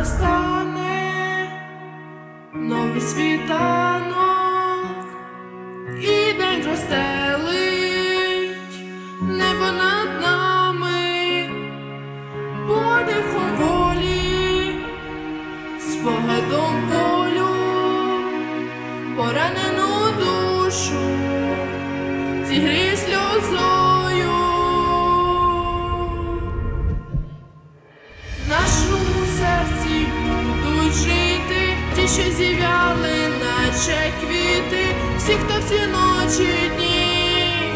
Настане новий світанок, і день розстелить небо над нами, подихом волі, спогадом болю, поранену душу, зігрій сльозою. Що зів'яли, наче квіти, всі, хто в ці ночі дні,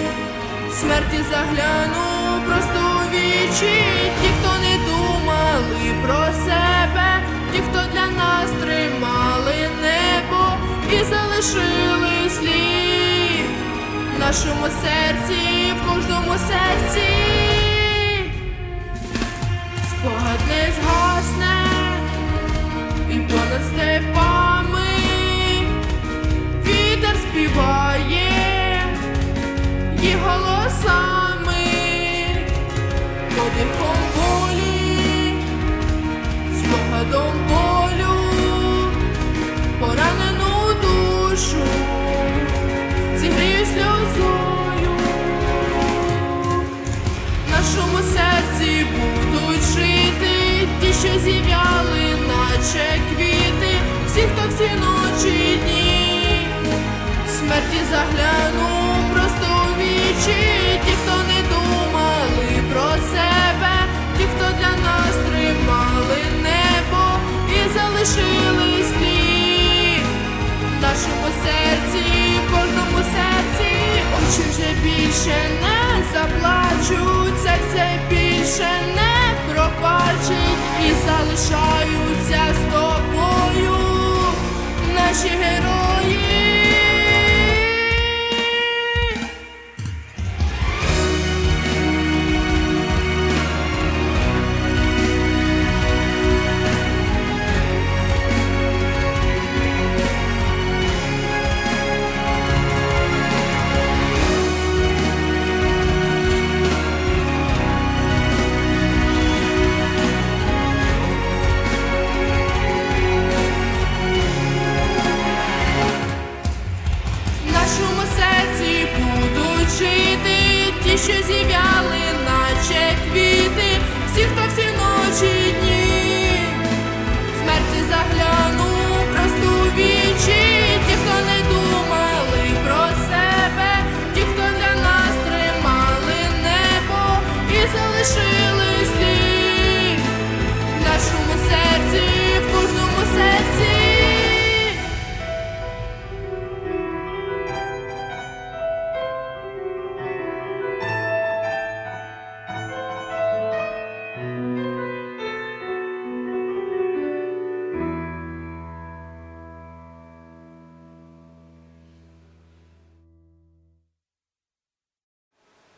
смерті загляну просто у вічі, ті, хто не думали про себе, ті, хто для нас тримали небо і залишили слід в нашому серці, в кожному серці квіти, всі, хто всі ночі і дні, смерті загляну просто у вічі, ті, хто не думали про себе, ті, хто для нас тримали небо і залишили слід нашому серці, кожному серці, очі вже більше не заплачуть, серце більше не що зів'яли, наче квіти, всі, хто всі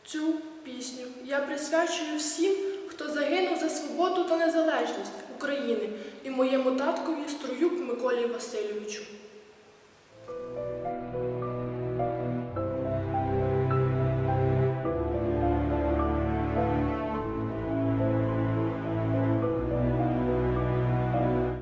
Цю пісню я присвячую всім, хто загинув за свободу та незалежність України і моєму таткові струюк Миколі Васильовичу.